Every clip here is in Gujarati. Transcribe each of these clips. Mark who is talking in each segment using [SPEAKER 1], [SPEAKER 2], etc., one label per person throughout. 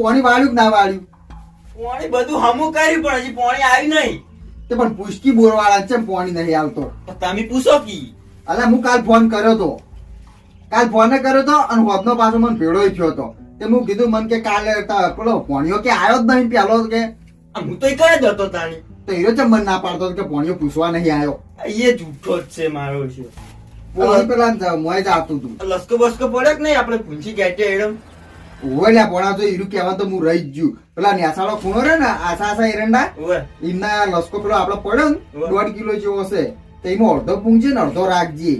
[SPEAKER 1] પોણી વાળ્યું કે ના વાળ્યું?
[SPEAKER 2] પોણી બધું હમું કર્યું પણ હજી પોણી આવ્યું નહીં.
[SPEAKER 1] તે પણ પુષ્કી બોર વાળા છે પોણી નહીં આવતો.
[SPEAKER 2] તમે પૂછો કી?
[SPEAKER 1] અલા હું કાલ ફોન કર્યો તો. કાલ ફોન કર્યો તો અને હોદનો પાછો મને ભેળો થયો હતો તે હું કીધું મને કે કાલે પેલો પોણીઓ કે આવ્યો જ નહીં પેલો કે?
[SPEAKER 2] હું તો કરે જ હતો તાણી.
[SPEAKER 1] તો હીરો ચમ મન ના પાડતો કે પોણીઓ પૂછવા નહીં આવ્યો
[SPEAKER 2] એ જૂઠો જ છે મારો છે.
[SPEAKER 1] પેલા મોય જ આવતું હતું.
[SPEAKER 2] લસકો બસકો પડે કે નહીં? આપણે પૂંછી ગયા એડમ
[SPEAKER 1] ઓય પોણા તો હીરું કહેવા તો હું રહી ગયું. પેલા ન્યાસાળો ખૂણો રે ને આસા આસા એરંડા એમના લસકો પેલો આપડે પડ્યો ને દોઢ કિલો જેવો હશે તો એમાં અડધો પૂંજે ને અડધો રાખજે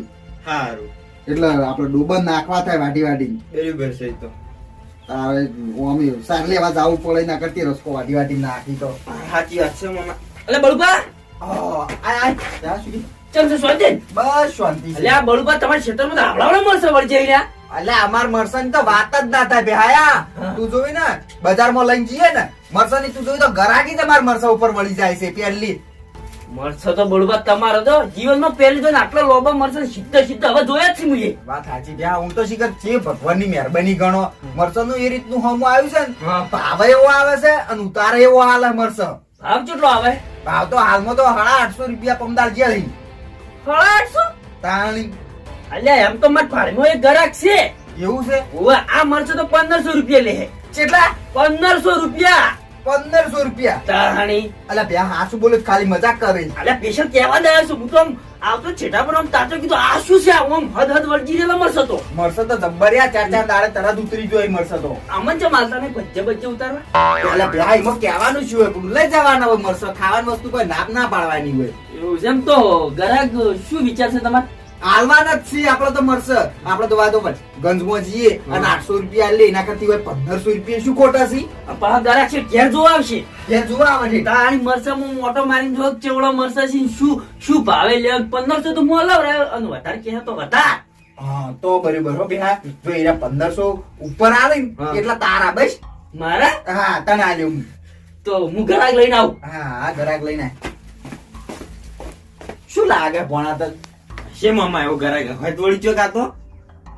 [SPEAKER 2] સારું
[SPEAKER 1] એટલે આપડે ડોબન નાખવા થાય વાટી વાટી
[SPEAKER 2] બરાબર છે તો.
[SPEAKER 1] તારે અમે સાર લેવા જવું પડે ના કરતી રસકો વાટી વાટી નાખી તો.
[SPEAKER 2] સાચી વાત છે મામા.
[SPEAKER 1] એટલે ત્યાં સુધી.
[SPEAKER 3] ચમ છે સ્વાધીન
[SPEAKER 1] બસ શાંતિ
[SPEAKER 3] અલે આ બળુબા તમારા ક્ષેત્રમાં આવડાવડા મળશે વળજે જઈ
[SPEAKER 1] એટલે અમાર મરસન તો વાત જ ના થાય ભેહાયા. તું જોઈ ને? બજારમાં લઈને જઈએ ને મરસન તું જોઈ તો ગરાકી તમાર મરસા ઉપર વળી જાય છે પહેલી
[SPEAKER 3] મરસો તો બળવા તમારો તો. જીવનમાં પહેલી તો આટલો લોબા મળશે સીધા સીધા. હવે જોયા જ છે મુજે
[SPEAKER 1] વાત સાચી છે હું તો શીખર છે ભગવાનની મહેરબાની ગણો. મરસનનું એ રીતનું હમ આવ્યું છે ને. ભાવ એવો આવે છે અને ઉતારે એવો હાલે મરસ.
[SPEAKER 3] ભાવ કેટલો આવે?
[SPEAKER 1] ભાવ તો હાલમાં તો સાડા આઠસો રૂપિયા પમદાર જે
[SPEAKER 3] હળા આઠસો?
[SPEAKER 1] તાણી.
[SPEAKER 3] અલ્યા એમ તો માર ભાડમાં એક ગરાક છે.
[SPEAKER 1] એવું છે?
[SPEAKER 3] ઓવે આ મરચો તો પંદરસો રૂપિયા લે.
[SPEAKER 1] કેટલા?
[SPEAKER 3] પંદરસો રૂપિયા.
[SPEAKER 1] પંદરસો રૂપિયા?
[SPEAKER 3] તાણી
[SPEAKER 1] અલા બે હાસુ બોલે ખાલી મજાક કરે
[SPEAKER 3] અલ્યા પેશન્ટ કહેવા દે છું. હું તો આવતો છેટા પર આમ તાતો કીધું આ શું છે? આમ હદ હદ વળગી રહેલા મરસો તો.
[SPEAKER 1] મરસો તો જબ્બરિયા ચાર ચાર દાડે તરત ઉતરી જોઈ મરસો તો.
[SPEAKER 3] આમન છે માલતા ને બચ્ચે બચ્ચે ઉતારવા.
[SPEAKER 1] અલા બે એમાં કહેવાનું શું હોય? લઈ જવાના હોય મરસો ખાવાની વસ્તુ કોઈ નાપ ના પાડવાની હોય.
[SPEAKER 3] એવું એમ તો. ગરાક શું વિચાર છે તમારે?
[SPEAKER 1] હાલવાના જ છીએ. આપડે તો મળશે આપડે તો વાતો પણ. ગંજમાં જઈએ અને આઠસો રૂપિયા લે એના કરતી હોય પંદરસો રૂપિયા. શું ખોટા છે?
[SPEAKER 3] પણ ગ્રાહક છે ઘેર જોવા આવશે.
[SPEAKER 1] ઘેર જોવા આવે છે.
[SPEAKER 3] તાણી મરસે હું મોટો મારીને જો ચેવડો મરસે છે શું શું ભાવે લે? પંદરસો તો હું રહ્યો. અને વધારે કહે તો વધાર.
[SPEAKER 1] હા તો બરોબર હો બેહા. જો એના પંદરસો ઉપર આવે ને. એટલા તારા બસ.
[SPEAKER 3] મારા?
[SPEAKER 1] હા તને આ લેવું
[SPEAKER 3] તો હું ઘરાક લઈને આવું.
[SPEAKER 1] હા આ ઘરાક લઈને. શું લાગે ભણા તો
[SPEAKER 2] છે મામા એવો ઘરે હોય દોડી ચો આ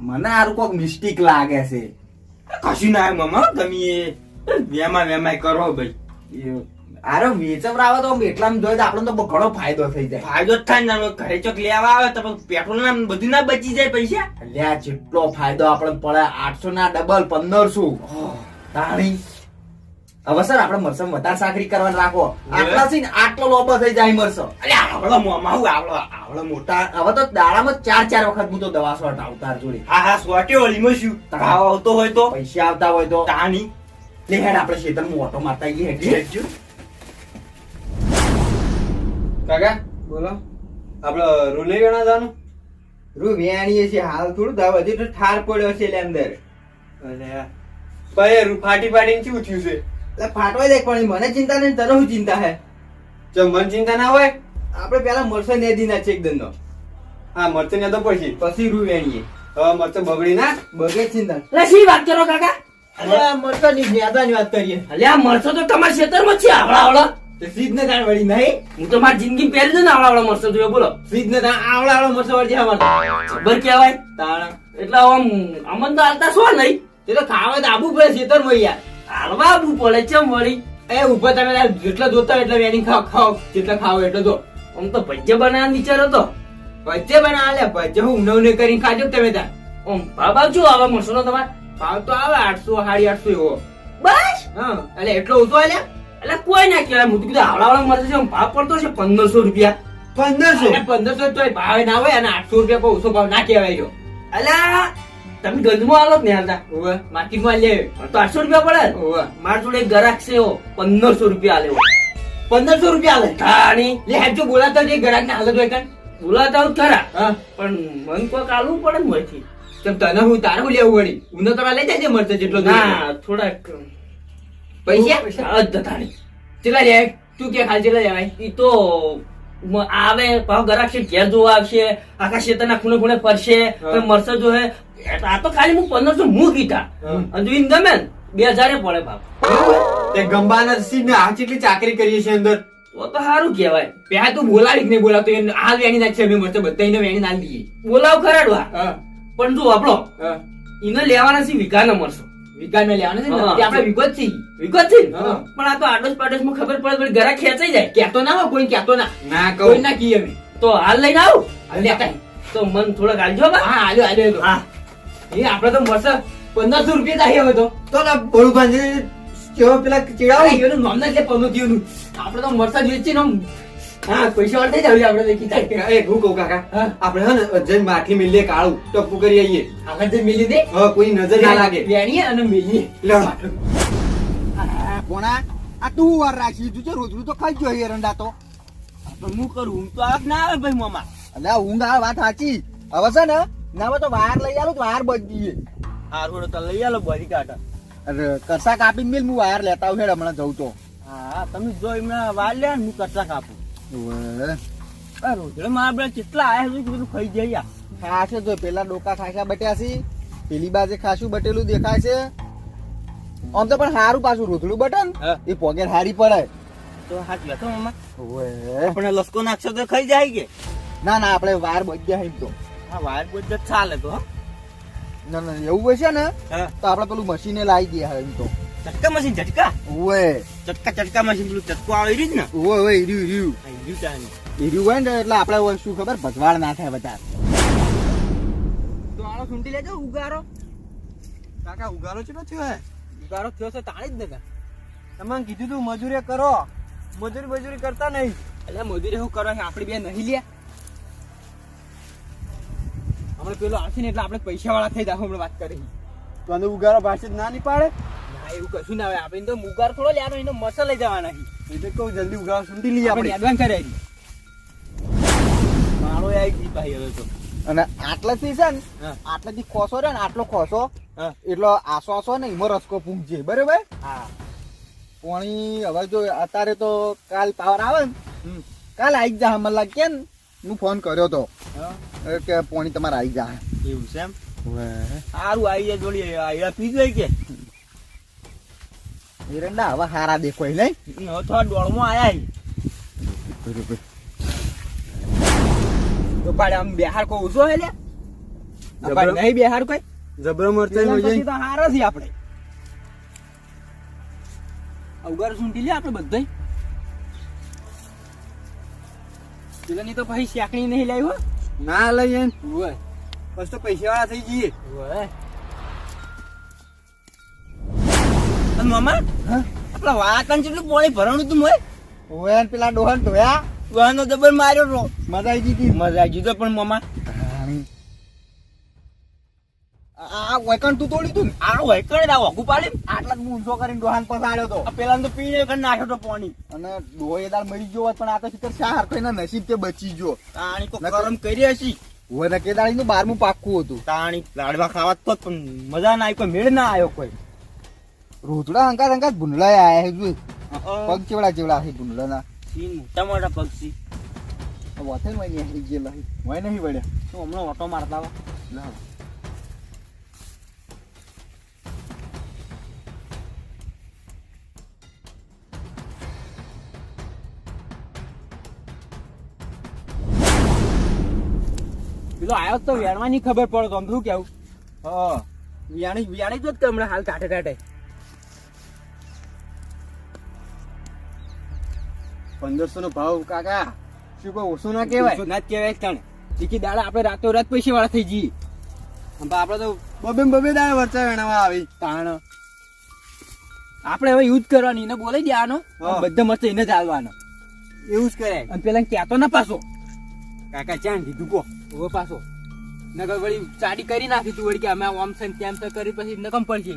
[SPEAKER 1] મને આરું કોક મિસ્ટેક લાગે છે.
[SPEAKER 2] કશું ના મમા તમે એ વેમા વેમાય કરો ભાઈ.
[SPEAKER 1] આરો આરો વેચવરાવે તો એટલામાં જોઈએ તો આપણને તો ઘણો ફાયદો થઈ જાય.
[SPEAKER 2] ફાયદો જ થાય ને ઘરે ચોક લેવા આવે તો પેટ્રોલ ના બધું ના બચી જાય પૈસા?
[SPEAKER 1] અલ્યા જેટલો ફાયદો આપણને પડે આઠસો ના ડબલ પંદરસો. તાણી. હવે સર આપણે મરસમ વધારે સાકરી કરવાનું રાખો. આટલા છે ને આટલો લોબો થઈ જાય મરસો.
[SPEAKER 2] અરે આવડો મામા આવડો આવડો મોટા
[SPEAKER 1] હવે તો દાડામાં ચાર ચાર વખત હું તો દવા સોટ આવતા જોડે.
[SPEAKER 2] હા હા સ્વાટે ઓલીમાં શું? તાવ આવતો હોય તો?
[SPEAKER 1] પૈસા આવતા હોય તો?
[SPEAKER 2] તાણી?
[SPEAKER 1] લે હેડ આપણે ખેતરમાં ઓટો મારતા આવીએ હેડ.
[SPEAKER 4] કાકા બોલો. આપડે રૂલે ગણા જવાનું
[SPEAKER 5] રૂ વેણીએ છે હાલ થોડું દાવ હજી તો ઠાર પડ્યો છે એટલે અંદર.
[SPEAKER 4] અરે ભાઈ રૂ ફાટી ફાટીને શું થયું છે?
[SPEAKER 5] એટલે ફાટવા દે પણ. મને ચિંતા નહીં તને શું ચિંતા હે?
[SPEAKER 4] જો મન ચિંતા ના હોય?
[SPEAKER 5] આપણે પેલા મરસો ને ના છે એકદમ નો
[SPEAKER 4] હા મરચે ને તો પછી.
[SPEAKER 5] પછી રૂ વેણીએ.
[SPEAKER 4] હવે મરચે બગડી ના?
[SPEAKER 5] બગે ચિંતા.
[SPEAKER 3] એટલે શી વાત કરો કાકા?
[SPEAKER 5] મરસો ની નેદાની વાત કરીએ.
[SPEAKER 3] અલ્યા મળશો તો તમારા ક્ષેત્રમાં છે આવડા આવડા
[SPEAKER 5] તો સીધ ને તાણ વળી નહીં.
[SPEAKER 3] હું તો મારી જિંદગી પહેલી દઉં ને આવડા આવડા મળશો જોયો બોલો.
[SPEAKER 5] સીધ ને તાણ આવડા આવડા મરસો વળી અમાર
[SPEAKER 3] ખબર કહેવાય.
[SPEAKER 5] તાણ.
[SPEAKER 3] એટલે આમ અમન તો હાલતા શું નહીં.
[SPEAKER 5] તે તો ખાવા તો આબુ પડે ખેતરમાં યાર.
[SPEAKER 3] હાલવા આવવું પડે ચમ વળી?
[SPEAKER 5] એ ઉપર તમે જેટલો જોતા એટલે વેની ખાવ ખાવ જેટલા ખાવ એટલો જો.
[SPEAKER 3] આમ તો ભજ્ય બનાવવાનો વિચાર હતો.
[SPEAKER 5] વચ્ચે બનાવ લે વચ્ચે હું ઉનવ ને કરીને ખાજો તમે તાર.
[SPEAKER 3] ઓમ ભાવ શું આવે મળશો નો તમાર?
[SPEAKER 5] ભાવ તો આવે આઠસો સાડી આઠસો એવો.
[SPEAKER 3] બસ?
[SPEAKER 5] હા એટલે એટલો ઓછો આલે
[SPEAKER 3] એટલે કોઈ ના કહેવાય હું કીધું આવડા મળશે છે ભાવ પડતો છે પંદરસો રૂપિયા.
[SPEAKER 5] પંદરસો? પંદરસો તો ભાવ ના હોય અને આઠસો રૂપિયા ઓછો ભાવ ના કહેવાય જો.
[SPEAKER 3] અલ્યા તમે ગંજમાં આલો જ ને હાલતા.
[SPEAKER 5] ઓવે માર્કેટમાં લે.
[SPEAKER 3] તો આઠસો રૂપિયા પડે?
[SPEAKER 5] ઓવે
[SPEAKER 3] મારા જોડે ગરાક છે એવો. પંદરસો રૂપિયા આલે
[SPEAKER 5] પંદરસો રૂપિયા આલે.
[SPEAKER 3] તાણી
[SPEAKER 5] લે હેડ જો બોલાતા જે ગરાક ને હાલત હોય કાન
[SPEAKER 3] બોલાતા ખરા.
[SPEAKER 5] હા.
[SPEAKER 3] પણ મન કોક આલવું પડે ને મળતી
[SPEAKER 5] તેમ તને હું તારે હું લેવું વળી? ઉનો તો લઈ જાય મળશે જેટલો
[SPEAKER 3] ના થોડાક.
[SPEAKER 5] પૈસા?
[SPEAKER 3] પૈસા તાણી
[SPEAKER 5] ચેટલા લે તું કે ખાલી ચેટલા લેવાય?
[SPEAKER 3] ઈ તો આવે ભાવ ઘેર જોવા આવશે આખા ક્ષેત્રના ખૂણે ખૂણે ફરશે મરશે જોવે આ તો ખાલી હું પંદરસો હું
[SPEAKER 5] હા.
[SPEAKER 3] અને ગમે બે હજારે પડે બાપ.
[SPEAKER 4] તે ગંબાના સીધ ને આ કેટલી ચાકરી કરીએ છીએ અંદર?
[SPEAKER 3] તો તો સારું કહેવાય.
[SPEAKER 5] પેલા તું બોલાવી નહીં બોલાવતો એને હાલ વેણી નાખશે અમે મળશે બધા એને વેણી નાખી દઈએ.
[SPEAKER 3] બોલાવ ખરાડવા. પણ જો આપણો
[SPEAKER 6] એને લેવાના સિંહ છે વીઘાના
[SPEAKER 5] વિકાસમાં લેવાના છે ને તે આપણે વિગત જ
[SPEAKER 6] વિગત છે પણ આ તો આડોશ પાડોશમાં ખબર પડે પણ ઘરા ખેંચાઈ જાય.
[SPEAKER 5] કહેતો ના હોય કોઈ કહેતો ના.
[SPEAKER 3] ના
[SPEAKER 5] કોઈ ના કીએ
[SPEAKER 6] તો હાલ લઈને આવું.
[SPEAKER 5] હાલ લેતા
[SPEAKER 6] તો મન થોડોક હાલજો બા.
[SPEAKER 5] હા હાલ્યો આલ્યો આલ્યો.
[SPEAKER 6] હા.
[SPEAKER 5] એ આપણે તો મળશે પંદરસો રૂપિયા થાય હવે તો.
[SPEAKER 4] તો ના ભોળુભાઈ કેવો પેલા ચીડાવ?
[SPEAKER 5] એનું નામ ના એટલે પનોતીઓનું. આપણે તો મરસા વેચીને હા પૈસા વાળા થઈ જાવ આપણે તો કીધા.
[SPEAKER 4] એ હું કહું કાકા આપણે હે ને જઈને માટલી મિલીએ કાળું ટપ્પુ કરી
[SPEAKER 5] આઈએ. આપણે મેલી દે?
[SPEAKER 4] કોઈ નજર ના લાગે.
[SPEAKER 5] વેણીએ અને મેલીએ.
[SPEAKER 4] લો.
[SPEAKER 1] કોણા આ તું વાર રાખી છે રોજનું તો ખાઈ ગયો રંડા તો.
[SPEAKER 3] હું કરું ઊંઘ તો આવે ના આવે ભાઈ મામા.
[SPEAKER 1] અલ્યા ઊંઘ વાત સાચી. હવે છે ને ના તો વાર લઈ આલો તો વાર બચી
[SPEAKER 3] હારું તો લઈ આલો બરી કાઢા.
[SPEAKER 1] અરે કરસા કાપીને મિલ હું વાયર લેતા આવું હેડ હમણાં જઉં તો.
[SPEAKER 3] હા તમે જો એમને વાર લે હું કચરા કાપું. આ રોજડે મારા કેટલા આયા છે બધું ખાઈ જાય
[SPEAKER 1] ખાશે તો પેલા ડોકા ખાસા બટ્યા છે. પેલી બાજે ખાસું બટેલું દેખાય છે. આમ તો પણ હારું પાછું રોતડું
[SPEAKER 3] બટન.
[SPEAKER 1] એ પોકેટ હારી પડે
[SPEAKER 3] તો હાથ બેઠો મામા
[SPEAKER 1] ઓવે.
[SPEAKER 3] આપણે લસકો નાખશો તો ખાઈ જાય કે?
[SPEAKER 1] ના ના આપણે વાર ગયા એમ તો.
[SPEAKER 3] હા વાર બધે ચાલે તો હા.
[SPEAKER 1] ના ના એવું હશે ને તો આપણે પેલું મશીને લાવી દઈએ હવે તો.
[SPEAKER 3] ચટકા મશીન ચટકા?
[SPEAKER 1] ઓવે
[SPEAKER 3] ચટકા ચટકા મશીન પેલું ચટકો આવે રહ્યું ને?
[SPEAKER 1] ઓવે ઈર્યું ઈર્યું
[SPEAKER 3] આ ઈર્યું તાને.
[SPEAKER 1] ઈર્યું હોય ને એટલે આપણે શું ખબર? ભજવાડ ના થાય બધા.
[SPEAKER 5] તો આનો સૂંટી લેજો ઉગારો.
[SPEAKER 1] કાકા ઉગારો છે થયો હે?
[SPEAKER 5] ઉગારો થયો છે તાણી જ ને.
[SPEAKER 1] તમને કીધું તું મજૂરી કરો. મજૂરી મજૂરી કરતા નહીં.
[SPEAKER 5] એટલે મજૂરી શું કરવા છે? આપણે બે નહીં લે આપણે પેલો આવશે ને એટલે આપણે પૈસા વાળા થઈ જાવ હમણાં વાત કરી.
[SPEAKER 1] તો ઉગારો પાસે ના નહીં પાડે
[SPEAKER 5] એવું કશું ના આવે આપણે તો મુગાર થોડો લેવાનો એનો મસલ લઈ જવાના છે
[SPEAKER 1] એટલે કહું જલ્દી ઉગારો સુંટી લઈએ
[SPEAKER 5] આપણે એડવાન્સ કરાવી.
[SPEAKER 3] માળો આવી ગઈ ભાઈ હવે તો.
[SPEAKER 1] અને આટલાથી છે ને
[SPEAKER 5] આટલા
[SPEAKER 1] થી ખોસો રે ને આટલો ખોસો. એટલો આસો આસો ને એમાં રસકો પૂંખજે બરોબર?
[SPEAKER 5] હા.
[SPEAKER 1] પાણી હવે જો અત્યારે તો કાલ પાવર આવે ને. કાલ આવી જા મને લાગે ને હું ફોન કર્યો તો. કે પાણી તમારે આવી જા.
[SPEAKER 3] એવું છે એમ? સારું આવી જાય જોડી આઈડા પી જાય કે.
[SPEAKER 1] એરંડા હવે હારા દેખો નહીં.
[SPEAKER 3] હવે આયા
[SPEAKER 5] તો પાડે આમ બિહાર કોઈ ઓછો હે લ્યા પાડે નહીં બિહાર કોઈ?
[SPEAKER 1] જબરો
[SPEAKER 5] પેલા પછી તો હારા છીએ આપણે. આ ઉગારો લે આપણે બધાય. પેલાની તો પછી શાકણી નહીં લાવી હો.
[SPEAKER 1] ના લઈએ
[SPEAKER 5] ઓય.
[SPEAKER 1] બસ તો પૈસા વાળા થઈ જઈએ.
[SPEAKER 3] મામા? આપણા વાતન જેટલું પાણી ભરવાનું તું મોય?
[SPEAKER 1] ઓય પેલા ડોહન ધોયા?
[SPEAKER 3] વાહનો જબર માર્યો રો
[SPEAKER 1] મજા આવી ગઈ હતી.
[SPEAKER 3] મજા આવી ગઈ પણ મામા.
[SPEAKER 1] આ વૈકણ તું તોડી તું
[SPEAKER 3] આ હોય આ વાગુ પાડે
[SPEAKER 1] આટલા ઊંચો કરીને ડોહાન પસાડ્યો તો.
[SPEAKER 3] આ પેલા તો પીને કરી નાખ્યો તો પાણી.
[SPEAKER 1] અને ડોહો દાળ મરી ગયો હોત પણ આ તો શીખર શા એના નસીબ તે બચી ગયો.
[SPEAKER 3] તાણી તો
[SPEAKER 1] નકર-
[SPEAKER 3] કરી હશી.
[SPEAKER 1] હોય બારમું પાક્કું હતું.
[SPEAKER 3] તાણી લાડવા ખાવા તો પણ મજા ના આવી કોઈ મેળ ના આવ્યો કોઈ.
[SPEAKER 1] રોતડા હંકાર હંકાર ભૂંડલા આયા હે. પગ ચેવડા ચેવડા છે ભૂંડલા ના
[SPEAKER 3] મોટા મોટા પક્ષી.
[SPEAKER 1] વથે વઈ નહીં ગયેલા છે. વઈ નહીં વળ્યા.
[SPEAKER 3] તો હમણાં ઓટો મારતા વા
[SPEAKER 1] લાવ.
[SPEAKER 5] પેલો આવ્યો તો વેણવાની ખબર પડે તો આમ શું કેવું?
[SPEAKER 1] હા.
[SPEAKER 5] વિયાણી વિયાણી જ હમણાં હાલ કાઢે કાંઠે.
[SPEAKER 1] પંદરસો નો ભાવ કાકા. શું કોઈ ઓછું ના કહેવાય?
[SPEAKER 5] ના જ કહેવાય તને ટીકી દાડા આપણે રાતો રાત પૈસા વાળા થઈ જઈએ. આપડે તો આપણે તો
[SPEAKER 1] બબે બબે દાડા વરચા વેણાવા આવી.
[SPEAKER 5] તાણ. આપણે હવે યુદ્ધ કરવાની. એને બોલાઈ દેવાનો. બધા મસ્ત એને જ હાલવાનો.
[SPEAKER 1] એવું જ કરાય.
[SPEAKER 5] અને પેલા કહેતો ના પાછો.
[SPEAKER 1] કાકા ચાન કીધું કો
[SPEAKER 5] ઓ પાછો. નકર વળી ચાડી કરી નાખી તું વળી કે અમે આમ છે તેમ તો કરી પછી નકમ પડશે.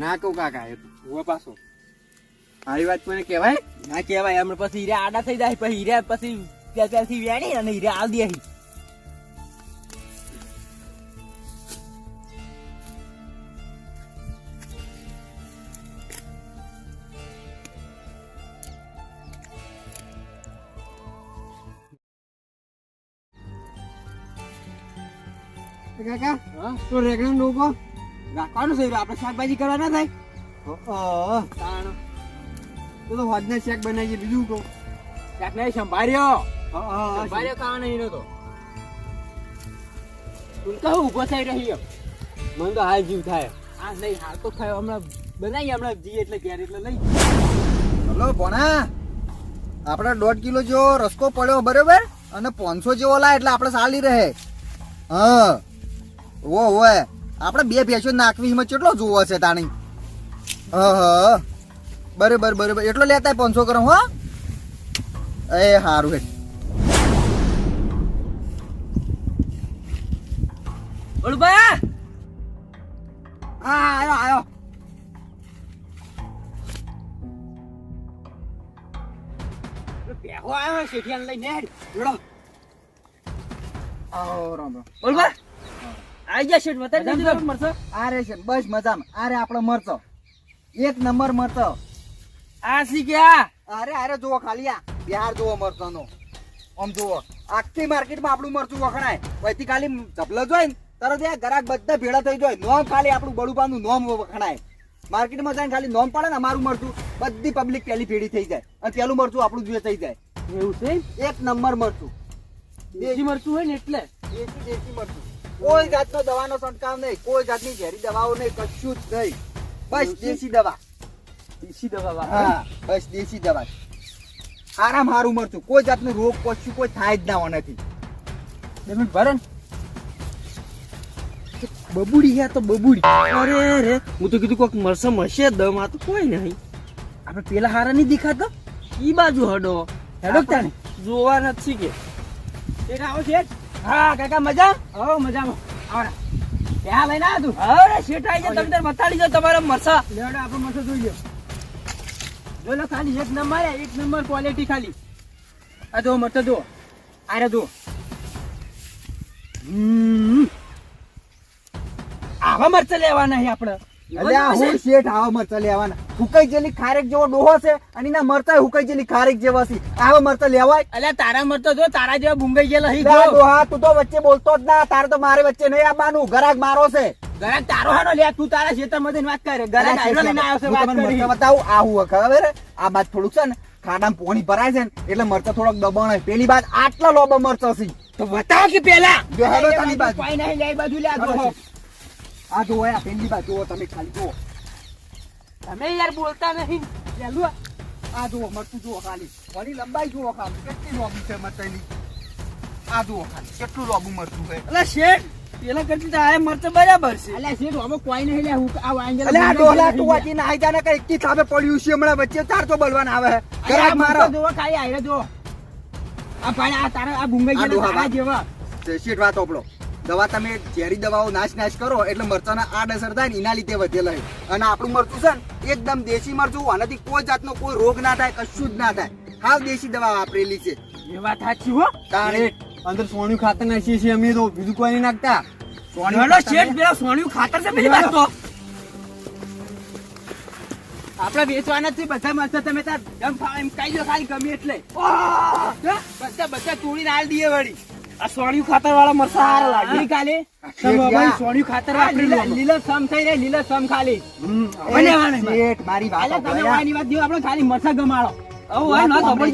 [SPEAKER 1] ના કહું કાકા
[SPEAKER 5] ઓ પાછો.
[SPEAKER 1] આવી વાત કોઈને કહેવાય?
[SPEAKER 5] ના કહેવાય. એમ પછી હીરા આડા થઈ જાય પછી હીરા પછી ત્યાં ત્યાંથી વેણી અને હીરા આવ દે
[SPEAKER 1] કાકા તો રેગણા લોકો
[SPEAKER 5] રાખવાનું છે આપણે શાકભાજી કરવા ના થાય.
[SPEAKER 1] તો તો હોજના શેક બનાવીએ બીજું કહું.
[SPEAKER 5] શેક નહીં સંભાર્યો
[SPEAKER 1] હા
[SPEAKER 5] કાં નહીં તો. તું કહું ઊભો થઈ રહ્યો. મને તો હાલ જીવ થાય. આ નહીં હાલ તો થાય હમણાં બનાવીએ હમણાં જી એટલે ત્યારે એટલે લઈ
[SPEAKER 1] હલો ભણા. આપણે દોઢ કિલો જેવો રસકો પડ્યો બરોબર? અને પાંચસો જેવો લાય એટલે આપણે સાલી રહે. હા. ઓ હોય આપણે બે ભેંસો નાખવી હિંમત કેટલો જોવો છે તાણી? હા હા. બરોબર બરોબર. એટલો લેતા પાંચસો ગ્રામ હો. એ સારું
[SPEAKER 3] હેઠ
[SPEAKER 1] હા આયો આયો.
[SPEAKER 5] બેહો આવ્યો શેઠિયાને લઈને જોડો.
[SPEAKER 1] આવો રામ રામ.
[SPEAKER 3] બળુબા આઈ જા શેઠ બતાવી દેજો તમને
[SPEAKER 1] આરે છે બસ મજામાં. આરે આપણો મરચો. એક નંબર મરચો.
[SPEAKER 3] આ સી ગયા?
[SPEAKER 1] અરે અરે જુઓ ખાલી આ. બિહાર જુઓ મરચાનો. આમ જુઓ. આખી માર્કેટમાં આપણું મરચું વખણાય. વહીથી ખાલી ઝબલો જોઈ ને તરત એ ગ્રાહક બધા ભેળા થઈ જાય. નોમ ખાલી આપણું બળુપાનું નોમ વખણાય. માર્કેટમાં જઈને ખાલી નોમ પડે ને અમારું મરચું બધી પબ્લિક પેલી ભેળી થઈ જાય. અને પેલું મરચું આપણું જોઈએ થઈ જાય.
[SPEAKER 5] એવું છે
[SPEAKER 1] એક નંબર મરચું.
[SPEAKER 5] દેશી મરચું હોય ને એટલે.
[SPEAKER 1] દેશી દેશી મરચું. કોઈ જાતનો દવાનો છંટકાવ નહીં. કોઈ જાતની ઝેરી દવાઓ નહીં કશું જ નહીં. બસ દેશી દવા.
[SPEAKER 5] દેશી દવા વાપરે.
[SPEAKER 1] બસ દેશી દવા આરામ હારું મળતું. કોઈ જાતનું રોગ પચ્યું કોઈ થાય જ ના નથી
[SPEAKER 5] બે મિનિટ ભરો બબુડી હે તો બબુડી. અરે રે હું તો કીધું કોક મરસમ હશે દમ આ તો કોઈ નહીં. આપણે પેલા હારા નહીં દેખાતો? ઈ બાજુ હડો. હેડો તાને જોવા નથી કે. શેઠ આવો શેઠ. હા કાકા મજા? હો મજામાં. આવડા. ત્યાં લઈને આ તું? અરે શેઠ આવી જાય તમે મતાડી જાઓ તમારા મરસા. લેવડો આપણો મરસા જોઈ લ્યો. જો ખાલી એક નંબર એક નંબર ક્વોલિટી ખાલી. આ જો મરસા જો આરે જો આવા મરચા લેવાના છે આપણે.
[SPEAKER 1] અલ્યા હું શેઠ આવા મરચા લેવાના. હુકાઈ જેલી ખારેક જેવો ડોહો છે અને એના મરચા હુકાઈ જેલી ખારેક જેવા છે. આવા મરચા લેવાય?
[SPEAKER 5] અલ્યા તારા મરચા જો તારા જેવા ભૂંગાઈ ગયેલા હી
[SPEAKER 1] ના ડોહા તું તો વચ્ચે બોલતો જ ના. તારે તો મારે વચ્ચે નહીં આવવાનું. ઘરાક મારો છે.
[SPEAKER 5] ગરાક તારો હાનો લે તું તારા ખેતરમાં જઈને વાત કરે. ગરાક આયરો લઈને આવ્યો છે વાત કરી.
[SPEAKER 1] બતાવું? આ હું ખબર આ બાદ થોડુંક છે ને ખાડામાં પોણી ભરાય છે ને એટલે મરચા થોડોક દબાણ હોય. પેલી બાદ આટલા લોબો મરચા છે.
[SPEAKER 5] તો બતાવ કે પેલા?
[SPEAKER 1] જો હેડો તાની બાજુ.
[SPEAKER 5] કોઈ નહીં લઈ બાજુ લે આ
[SPEAKER 1] આ
[SPEAKER 5] જો.
[SPEAKER 1] આ પેલી બાજુ તમે ખાલી જો
[SPEAKER 5] તમે યાર બોલતા નહીં. પેલું આ.
[SPEAKER 1] જો મરચું જો ખાલી. વળી લંબાઈ જો ખાલી. કેટલી લોબી છે મરચાની? આ જો ખાલી કેટલું લોબું મરચું છે.
[SPEAKER 5] એટલે શેઠ પેલા કરતી તો આ મરચા બરાબર છે. અલ્યા શેઠ આમાં કોઈ નહીં લે હું આ વાંગેલા
[SPEAKER 1] અલે આ
[SPEAKER 5] ભૂંગાઈ
[SPEAKER 1] ડોહલા
[SPEAKER 5] ગયેલા
[SPEAKER 1] તું
[SPEAKER 5] હી
[SPEAKER 1] ના આઈ જાને કઈ કી થાપે પડ્યું છે હમણાં વચ્ચે ચાર તો બલવાન આવે
[SPEAKER 5] અરે
[SPEAKER 1] મારો.
[SPEAKER 5] મરચા ખાલી આયરા જો. આ પાણી આ તારા આ ભૂંગાઈ ગયેલા તારા જેવા.
[SPEAKER 1] શેઠ વાત ઓપડો. દવા તમે ઝેરી દવાઓ નાશ નાશ કરો એટલે મરચાના આડ અસર થાય ને એના લીધે વધેલા અને આપણું મરચું છે ને એકદમ દેશી મરચું આનાથી કોઈ જાતનો કોઈ રોગ ના થાય કશું જ ના થાય. હાવ દેશી દવા વાપરેલી છે.
[SPEAKER 5] એ વાત સાચી હો.
[SPEAKER 1] તાણે.
[SPEAKER 4] અંદર સોણ્યું ખાતર નાખીએ છીએ અમે તો. બીજું કોઈ નહીં નાખતા.
[SPEAKER 5] સોણ્યું શેઠ પેલા સોનિયું ખાતર છે પેલી વાત તો આપણે વેચવાના છે બધા મસ્ત તમે તાર જમ એમ કહી દો ખાલી ગમે એટલે. બધા બધા તોડીને આલ દઈએ વળી. આ સોણ્યું ખાતર વાળા મરચા હારા લાગે કાલે સોણ્યું ખાતર. લીલા સમ થઈ રહે લીલા સમ ખાલી.
[SPEAKER 1] શેઠ મારી વાત
[SPEAKER 5] તમે વાત જો આપણે ખાલી મરચા ગમાડો. આવું હોય ના ખબર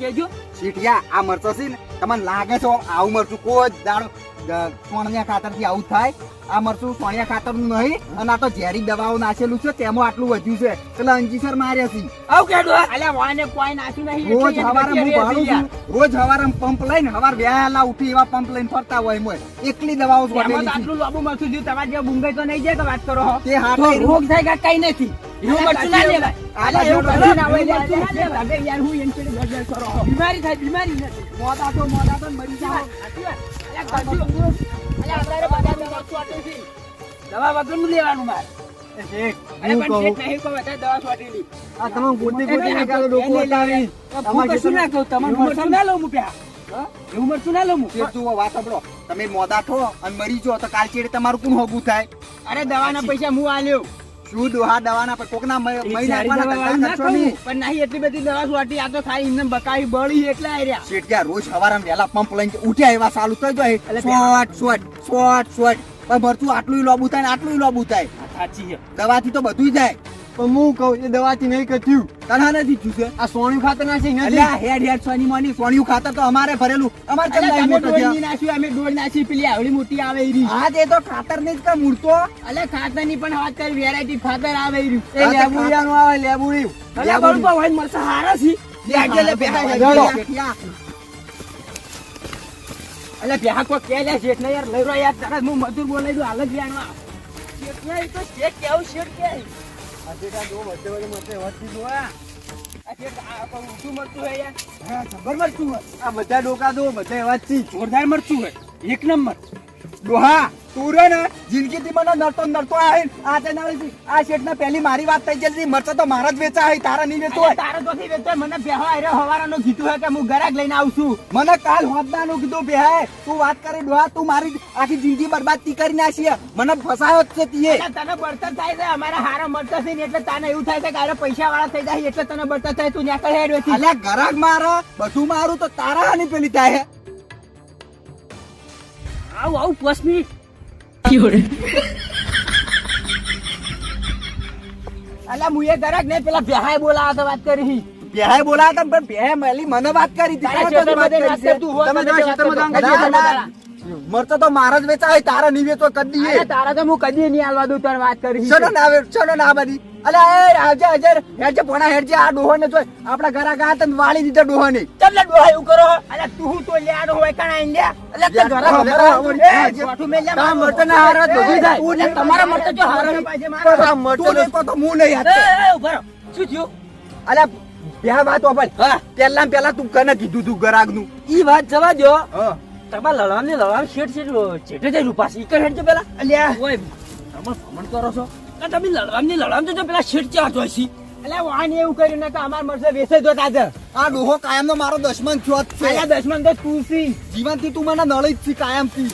[SPEAKER 5] કેજો.
[SPEAKER 1] શેઠિયા આ મરચો છે ને તમને લાગે છે આવું મરચું કોઈ દાડો દ- સોણિયા ખાતરથી આવું થાય? આ મરચું સોણિયા ખાતરનું નહીં અને આ તો ઝેરી દવાઓ નાખેલું છે તેમાં આટલું વધ્યું છે. એટલે અંજીસર માર્યા છે.
[SPEAKER 5] આવું કેડું અલ્યા વાને કોઈ નાખ્યું નહીં
[SPEAKER 1] રોજ હવારે હું ભાડું છું. રોજ હવારે પંપ લઈને હવાર વહેલા ઉઠી એવા પંપ લઈને ફરતા હોય મોય એકલી દવાઓ જ
[SPEAKER 5] તો
[SPEAKER 1] વાટેલી છે.
[SPEAKER 5] આટલું લાંબુ મરચું જો તમારે જે બુંગાઈ તો નહીં જાય કે વાત કરો
[SPEAKER 1] તે હાથે
[SPEAKER 5] રોગ થાય કે કઈ નથી? એવું મરચું ના લેવાય. બીમારી થાય બીમારી નથી તો મોદા તો મરી જાઓ. દવા વગરનું લેવાનું મારે.
[SPEAKER 4] આ તમે
[SPEAKER 1] મોદા થો અને મરી જો તો કાલ ચેડે તમારું કોણ હોગું થાય?
[SPEAKER 5] અરે દવાના પૈસા હું આલ્યો.
[SPEAKER 1] શું દોહા દવાના પર કોકના મહિ.
[SPEAKER 5] પણ નહીં એટલી બધી દવા છોટી આ તો ખાલી એમને બકાઈ બળી એટલે આયર્યા.
[SPEAKER 1] શેઠ રોજ સવારે વહેલા પંપ લઈને ઉઠ્યા એવા ચાલુ થઈ જાય શોટ શોટ શોટ શોટ. પણ ભરતું આટલું લોબુ થાય ને આટલું લોબુ થાય.
[SPEAKER 5] સાચી
[SPEAKER 1] દવાથી તો બધું જાય પણ હું કહું એ દવાથી નહીં કથ્યું તને નથી થયું છે? આ સોણિયું ખાતર નાખી નથી
[SPEAKER 5] અલ્યા હેડ હેડ સોની મોની.
[SPEAKER 1] સોણિયું ખાતર તો અમારે ભરેલું. અમારે કેમ
[SPEAKER 5] અલ્યા
[SPEAKER 1] મોટો થયા?
[SPEAKER 5] નાખ્યું અમે ડોળ નાખી પેલી આવડી મોટી આવે ઈ
[SPEAKER 1] હા તે તો ખાતર નહીં જ કા મૂળતો
[SPEAKER 5] અલ્યા ખાતરની પણ વાત કરી વેરાયટી ખાતર આવે ઈ રહ્યું.
[SPEAKER 1] એ લેબુડિયાનું આવે લેબુડિયું.
[SPEAKER 5] અલ્યા બરોબર હોય મળશે. હારા છે
[SPEAKER 1] લેજો લે.
[SPEAKER 5] અલ્યા કે શેઠ ને યાર. લઈ રહ્યો યાર તરત હું મજૂર બોલાવી દઉં હાલ જ વ્યાણમાં. શેઠ ને તો શેઠ કેવું શેઠ કે? આ જો વચ્ચે વચ્ચે મરચે વધતી જો આ. ઊંચું મરચું હે યાર. હા જબર હોય.
[SPEAKER 1] આ બધા ડોકા દો બધા એવા
[SPEAKER 5] જોરદાર મરચું હોય. એક નંબર.
[SPEAKER 1] ડોહા તું રે ને જિંદગીથી મને નડતો નડતો આવીને આજે ના આ શેઠને પહેલી મારી વાત થઈ જલ્દી મરચા તો મારા જ વેચા હોય તારા નહીં વેચો હોય.
[SPEAKER 5] તારો તો નહીં વેચો મને બેહો આયરો હવારાનો કીધું હે કે હું ગરાક લઈને આવું છું.
[SPEAKER 1] મને કાલ હોદનાનું કીધું બેહાય તું વાત કરી ડોહા તું મારી આખી જિંદગી બરબાદ તી કરી નાખી મને ફસાયો જ છે તીએ
[SPEAKER 5] તને બળતર થાય છે અમારા હારા મળતા છે એટલે તને એવું થાય છે કે આરે પૈસા વાળા થઈ જાય એટલે તને બળતર થાય તું ન્યા કરે હેડ વેચી
[SPEAKER 1] અલ્યા ગરાગ મારા બધું મારું તો તારા હાની પેલી થાય.
[SPEAKER 5] આવું આવું પાંચ મિનિટ અલ્યા મુએ ગરાક નહીં પેલા બેહાય બોલાવા તો વાત કરી.
[SPEAKER 1] બેહાય બોલાયા તા પણ બેહાય મળી મને વાત કરી
[SPEAKER 5] મરતો
[SPEAKER 1] તમે તો તમે ના, ના. મારા જ વેચા હોય તારા નહીં વેચો કરી
[SPEAKER 5] તારા તો હું કદી નહીં આલવા દઉં તારે વાત કરી
[SPEAKER 1] ચલો ના આવે ચલો ના બધી અલ્યા આજે આજે હેડજે પોણા હેડજે આ ડોહો ને જોઈ આપણા ઘરા ગયા તને વાળી દીધા ડોહો ને
[SPEAKER 5] તમને ડોહા એવું કરો? અલ્યા તું હું તો લેડો હોય કાણા ઇન્ડિયા અલ્યા તે ઘરે ખબર
[SPEAKER 1] ખબર
[SPEAKER 5] એ,
[SPEAKER 1] આવે.
[SPEAKER 5] ચોથું મેલ લે,
[SPEAKER 1] તારા
[SPEAKER 5] મારું.
[SPEAKER 1] ના હારા બધું થાય.
[SPEAKER 5] તું લે, તમારા મરચાં જો હારા ને પાછે મારા.
[SPEAKER 1] પણ આ મરચાં તો હું નહીં
[SPEAKER 5] એ,
[SPEAKER 1] હાથે.
[SPEAKER 5] એ, ઊભા રહો. શું થયું?
[SPEAKER 1] બે વાત ઓપન પેલા પેલા તું કને કીધું તું ગરાગનું
[SPEAKER 5] ઈ વાત જવા દો તમાર લડામ ને લડામ શેઠ શેઠ છેટે જઈ રૂપા છે ઈ હેડ છે પેલા
[SPEAKER 1] અલ્યા.
[SPEAKER 5] ઓય તમે ભમણ કરો છો. કે તમે લડામની લડામ તો જો પેલા શેઠ ચાર જોઈ છે. એટલે વાન એવું કર્યું ને કે અમાર મરસે વેસે જો તાજે.
[SPEAKER 1] આ ડોહો કાયમ નો મારો દશમન થયો જ છે.
[SPEAKER 5] આ દશમન તો તું સી
[SPEAKER 1] જીવનથી તું મને નળી જ છી કાયમથી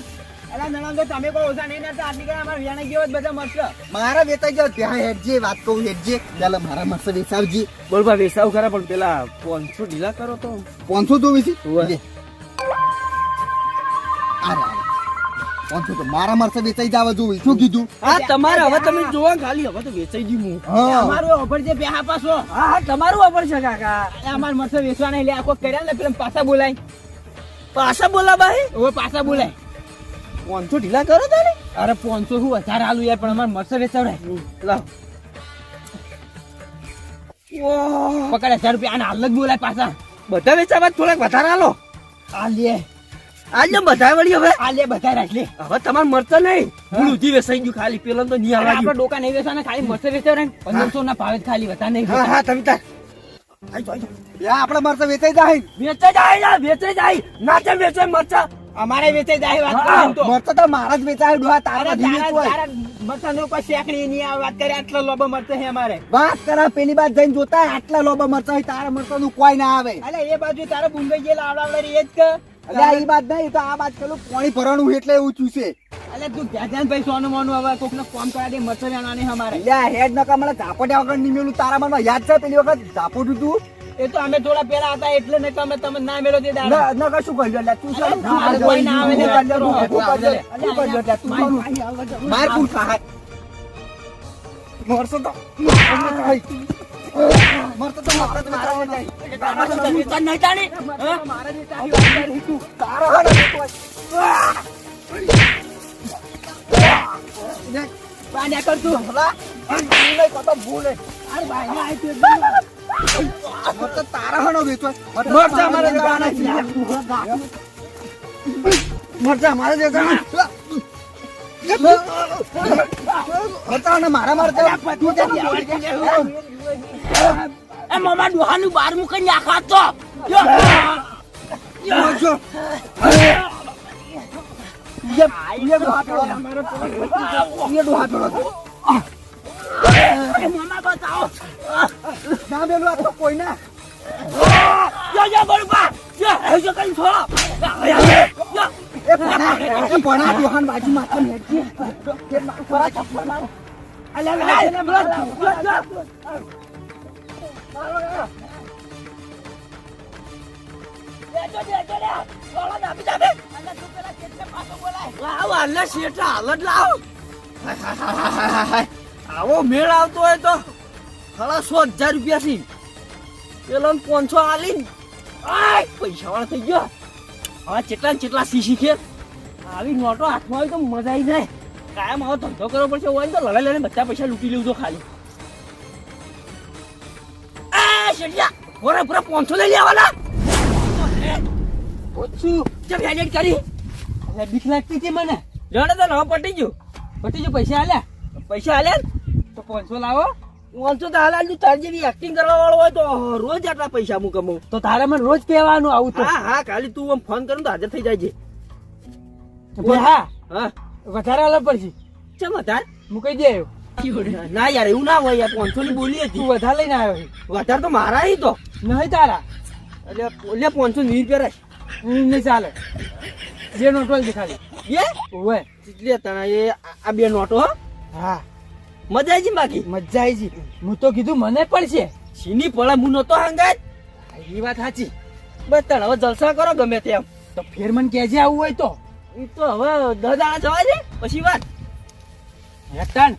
[SPEAKER 5] એટલે નણંદ તો તમે કોઈ ઓછા નહીં તો આટલી કઈ અમાર વિયાણે ગયો બધા મરશે.
[SPEAKER 1] મારા વેતા ગયા ત્યાં હેડજે વાત કહું હેડજે. ચાલો મારા મરસે વેસાવજી.
[SPEAKER 5] બોલ બોલબા વેસાવ ખરા પણ પેલા પાંચસો ઢીલા કરો તો.
[SPEAKER 1] પાંચસો તો વેચી.
[SPEAKER 5] હોવે.
[SPEAKER 1] આ. પાંચસો તો મારા મરસે વેચાઈ જાવ જોઈ શું કીધું?
[SPEAKER 5] હા તમારે હવે તમે જોવા ખાલી હવે તો વેચાઈ હું. અમારું ઓફર છે બે હા પાછો. હા હા તમારું ઓફર છે કાકા. અમાર મરસે વેચવા નહીં લે આખો કર્યા ને પેલા પાછા બોલાય. પાછા બોલા ભાઈ પાછા બોલાય. પાંચસો ઢીલા કરો તારે? અરે પાંચસો શું વધારે હાલું યાર પણ અમારે મરસે વેચાવડાય લાવ. પકડ હજાર રૂપિયા આને હાલ જ બોલાય પાછા. બધા વેચાવા થોડાક વધારે હાલો આ લે. આ લે બધા વળી હવે? આ લે બધા રાખ લે. હવે તમારે મરતા નહીં. હું. ઉધી વેચાઈ ગયું ખાલી. પેલો તો નહીં હાલવા આપણે ડોકા નહીં વેસાને ખાલી મરસે વેચાવ પંદરસો ના. ભાવે ખાલી વતા નહીં
[SPEAKER 1] હા હા તમે તાર. યા આપણા મરસે વેચાઈ જાય.
[SPEAKER 5] વેચે જાય વેચે જાય. ના તેમ વેચે મરચા? અમારે વેચે જાય વાત કરું તો.
[SPEAKER 1] મરચા તો મારા જ વેચાય ડોહા તારા ધીમે હોય
[SPEAKER 5] મરચા નો કોઈ શેકડી નહીં આ વાત કરે આટલો લોબો મરચા હે અમારે.
[SPEAKER 1] વાત કરા પેલી વાત જઈને જોતા આટલા લોબા મરચા હોય તારા મરચા નું કોઈ ના આવે.
[SPEAKER 5] અલે એ બાજુ તારા બુંગઈ ગયેલા આવડાવડા એ જ કે
[SPEAKER 1] અલ્યા એ વાત નહીં તો આ વાત પેલું પાણી ભરવાનું એટલે એવું ચૂસે
[SPEAKER 5] અલે તું ધ્યાન ધ્યાન ભાઈ સોનું મોનું હવે કોક ને ફોન કરા દે મરચા ને અમારે.
[SPEAKER 1] અલ્યા હેડ નકા મને ઝાપટ્યા વગર નહીં મેલું તારા મનમાં યાદ છે પેલી વખત? ઝાપોટું તું?
[SPEAKER 5] એ તો અમે થોડા પેલા હતા એટલે ને તમે તમે ના મેળો દે દાડા.
[SPEAKER 1] ન ન કશું કહ્યું એટલે તું શું
[SPEAKER 5] ના, કોઈ ના આવે ને.
[SPEAKER 1] કરજો, તું કરજો, તું કરજો એટલે તું માર કુલ ખાય મરસો તો. મારા. તારો હાડો વેચવો હોય.
[SPEAKER 5] પાણી કરતું
[SPEAKER 1] ભલા, મારા
[SPEAKER 5] મામા ડોહાનું બાર મૂકીને આખા તો
[SPEAKER 1] કોઈ ના
[SPEAKER 5] અલે આવો મેળ આવતો હોય તો
[SPEAKER 3] સાડા સો હજાર રૂપિયા થી પેલો પાંચસો આલી પૈસા વાળા થઈ ગયો. હવે ને ચેટલા સીસી આવી નોટો હાથમાં આવી તો મજા આવી જાય. કાયમ આવો ધંધો કરવો પડશે, હોય તો લડાઈ લઈને બધા પૈસા લૂંટી લેવું તો ખાલી. પૂરા પૂરા પાંચસો લઈ લેવાના? ઓછું. ચમ હેડેડ કરી.
[SPEAKER 5] લાગતી હતી મને.
[SPEAKER 3] લડે તો નવા પટી ગયું.
[SPEAKER 5] પટી જો પૈસા આલ્યા.
[SPEAKER 3] પૈસા આલ્યા
[SPEAKER 5] તો પાંચસો લાવો.
[SPEAKER 3] પાંચસો તો હાલ આલ્યું તારી જેવી એક્ટિંગ કરવા વાળો હોય તો રોજ આટલા પૈસા હું કમાઉં
[SPEAKER 5] તો તારે મને રોજ કહેવાનું આવું તો.
[SPEAKER 3] હા હા ખાલી તું આમ ફોન કરું તો હાજર થઈ જાય છે.
[SPEAKER 5] હા.
[SPEAKER 3] હા.
[SPEAKER 5] વધારે અલગ પડશે.
[SPEAKER 3] ચમ વધારે?
[SPEAKER 5] હું કહી દે
[SPEAKER 3] ના યાર એવું ના હોય યાર પાંચસો ની બોલી
[SPEAKER 5] તું
[SPEAKER 3] હતી
[SPEAKER 5] વધારે લઈને આવ્યો
[SPEAKER 3] વધારે તો મારા તો.
[SPEAKER 5] નહીં તારા.
[SPEAKER 3] એટલે એટલે પાંચસો વીસ રૂપિયા રાખ.
[SPEAKER 5] નહીં ચાલે. બે નોટો જ ખાલી
[SPEAKER 3] બે?
[SPEAKER 5] ઓવે.
[SPEAKER 3] એટલે તને એ આ- બે નોટો હા. મજા આવી છે બાકી?
[SPEAKER 5] મજા આવી છે હું તો કીધું મને પડશે.
[SPEAKER 3] છીની પડે હું નતો હંગાત.
[SPEAKER 5] એ વાત સાચી.
[SPEAKER 3] બસ તણ હવે જલસા કરો ગમે તેમ.
[SPEAKER 5] તો ફેર મને કહેજે આવું હોય તો?
[SPEAKER 3] એ તો હવે દસ દાડા જવા દે પછી વાત.
[SPEAKER 5] હેતાન.